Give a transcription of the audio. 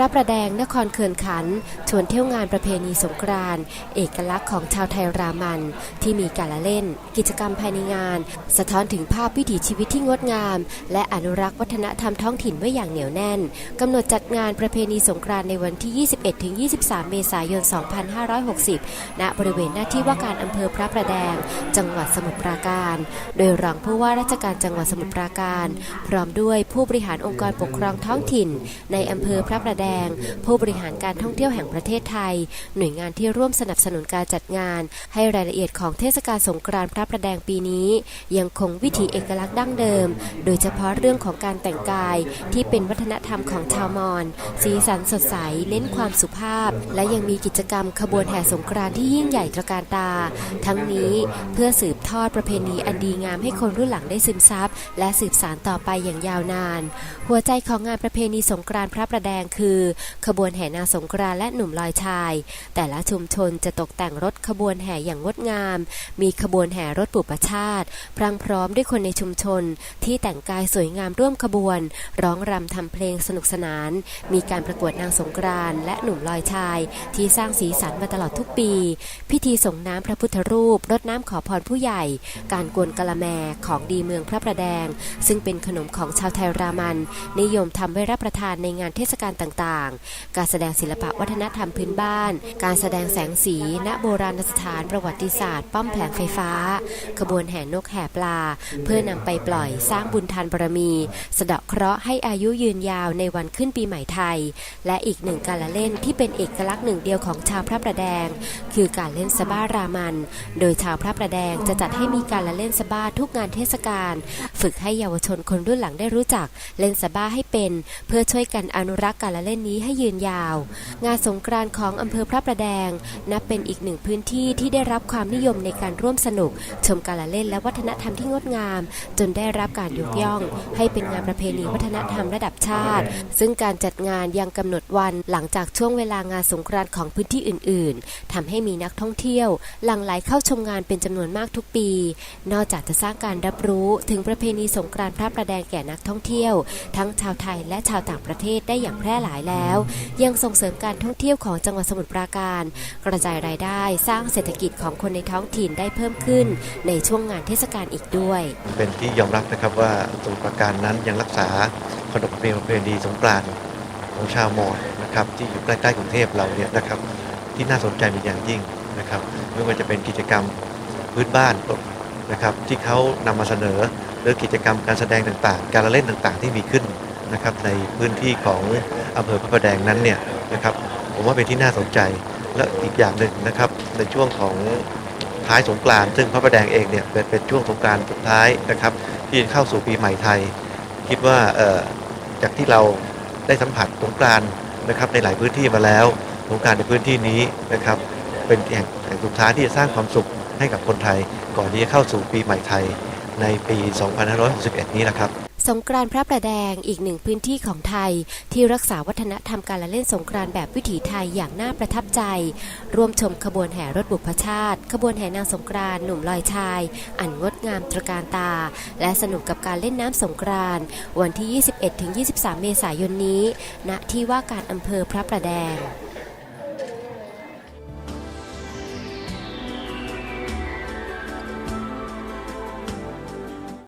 ระประแดงนครเขื่อนขัน ชวนเที่ยวงานประเพณีสงกรานต์เอกลักษณ์ของชาวไทยรามัน ที่มีการละเล่น กิจกรรมภายในงาน สะท้อนถึงภาพวิถีชีวิตที่งดงาม และอนุรักษ์วัฒนธรรมท้องถิ่นไว้อย่างเหนียวแน่นกำหนดจัดงานประเพณีสงกรานต์ในวันที่ 21-23 เมษายน 2560 ณ บริเวณหน้าที่ว่าการอำเภอพระประแดง จังหวัดสมุทรปราการ โดยรองผู้ว่าราชการจังหวัดสมุทรปราการ พร้อมด้วยผู้บริหารองค์กรปกครองท้องถิ่น ในอำเภอพระประแดงผู้บริหารการท่องเที่ยวแห่งประเทศไทย หน่วยงานที่ร่วมสนับสนุนการจัดงาน ให้รายละเอียดของเทศกาลสงกรานต์พระประแดงปีนี้ ยังคงวิถีเอกลักษณ์ดั้งเดิม โดยเฉพาะเรื่องของการแต่งกาย ที่เป็นวัฒนธรรมของชาวมอญสีสันสดใสเน้นความสุภาพ และยังมีกิจกรรมขบวนแห่สงกรานต์ที่ยิ่งใหญ่ตระการตา ทั้งนี้เพื่อสืบทอดประเพณีอันดีงามให้คนรุ่นหลังได้ซึมซับและสืบสานต่อไปอย่างยาวนาน หัวใจของงานประเพณีสงกรานต์พระประแดงคือขบวนแห่นางสงกรานต์และหนุ่มลอยชาย แต่ละชุมชนจะตกแต่งรถขบวนแห่อย่างงดงาม มีขบวนแห่รถปุปชาติ พรังพร้อมด้วยคนในชุมชน ที่แต่งกายสวยงามร่วมขบวน ร้องรำทำเพลงสนุกสนาน มีการประกวดนางสงกรานต์และหนุ่มลอยชาย ที่สร้างสีสันมาตลอดทุกปี พิธีส่งน้ำพระพุทธรูปรดน้ำขอพรผู้ใหญ่ การกวนกะละแมของดีเมืองพระประแดง ซึ่งเป็นขนมของชาวไทยรามัน นิยมทำไว้รับประทานในงานเทศกาลต่างๆ การแสดงศิลปะวัฒนธรรมพื้นบ้าน การแสดงแสงสี ณ โบราณสถานประวัติศาสตร์ ป้อมแผงไฟฟ้า ขบวนแห่นกแห่ปลา เพื่อนำไปปล่อยสร้างบุญทานบารมี สะเดาะเคราะห์ให้อายุยืนยาวในวันขึ้นปีใหม่ไทย และอีกหนึ่งการละเล่นที่เป็นเอกลักษณ์หนึ่งเดียวของชาวพระประแดง คือการเล่นสะบ้ารามัน โดยชาวพระประแดงจะจัดให้มีการละเล่นสะบ้าทุกงานเทศกาล ฝึกให้เยาวชนคนรุ่นหลังได้รู้จัก เล่นสะบ้าให้เป็น เพื่อช่วยกันอนุรักษ์การละเล่นนี้ให้ยืนยาว งานสงกรานต์ของอำเภอพระประแดง นับเป็นอีกหนึ่งพื้นที่ที่ได้รับความนิยมในการร่วมสนุก ชมการละเล่นและวัฒนธรรมที่งดงาม จนได้รับการยกย่อง ให้เป็นงานประเพณีวัฒนธรรมระดับชาติ ซึ่งการจัดงานยังกำหนดวันหลังจากช่วงเวลางานสงกรานต์ของพื้นที่อื่น ๆทำให้มีนักท่องเที่ยว หลั่งไหลเข้าชมงานเป็นจำนวนมากทุกปี นอกจากจะสร้างการรับรู้ถึงประเพณีสงกรานต์พระประแดงแก่นักท่องเที่ยว ทั้งชาวไทยและชาวต่างประเทศได้อย่างแพร่หลายแล้ว ยังส่งเสริมการท่องเที่ยวของจังหวัดสมุทรปราการ กระจายรายได้สร้างเศรษฐกิจของคนในท้องถิ่นได้เพิ่มขึ้น ในช่วงงานเทศกาลอีกด้วย เป็นที่ยอมรับนะครับว่าสมุทรปราการนั้นยังรักษาขนบประเพณีสงกรานต์ของชาวมอญนะครับที่อยู่ใกล้ๆกรุงเทพเราเนี่ยนะครับที่น่าสนใจเป็นอย่างยิ่งนะครับไม่ว่าจะเป็นกิจกรรมพื้นบ้านนะครับที่เขานำมาเสนอหรือกิจกรรมการแสดงต่างๆ การละเล่นต่างๆ ที่มีขึ้นนะครับในพื้นที่ของ อำเภอพระประแดงนั้นเนี่ยนะครับผมว่าเป็นที่น่าสนใจและอีกอย่างหนึ่งนะครับในช่วงของท้ายสงกรานต์ซึ่งพระประแดงเองเนี่ยเป็นเป็นช่วงสงกรานต์สุดท้ายนะครับ ที่จะเข้าสู่ปีใหม่ไทย คิดว่าเอ่อจากที่เราได้สัมผัสสงกรานต์นะครับในหลายพื้นที่มาแล้วสงกรานในพื้นที่นี้นะครับ เป็นแห่งแห่งสุดท้ายที่จะสร้างความสุขให้กับคนไทย ก่อนที่จะเข้าสู่ปีใหม่ไทยในปี 2561 นี้นะครับ สงกรานต์พระประแดงอีกหนึ่งพื้นที่ของไทย ที่รักษาวัฒนธรรมการละเล่นสงกรานต์แบบวิถีไทยอย่างน่าประทับใจ ร่วมชมขบวนแห่รถบุพชาติ ขบวนแห่นางสงกรานต์หนุ่มลอยชาย อันงดงามตระการตา และสนุกกับการเล่นน้ำสงกรานต์วันที่ 21-23 เมษายนนี้ ณที่ว่าการอำเภอพระประแดง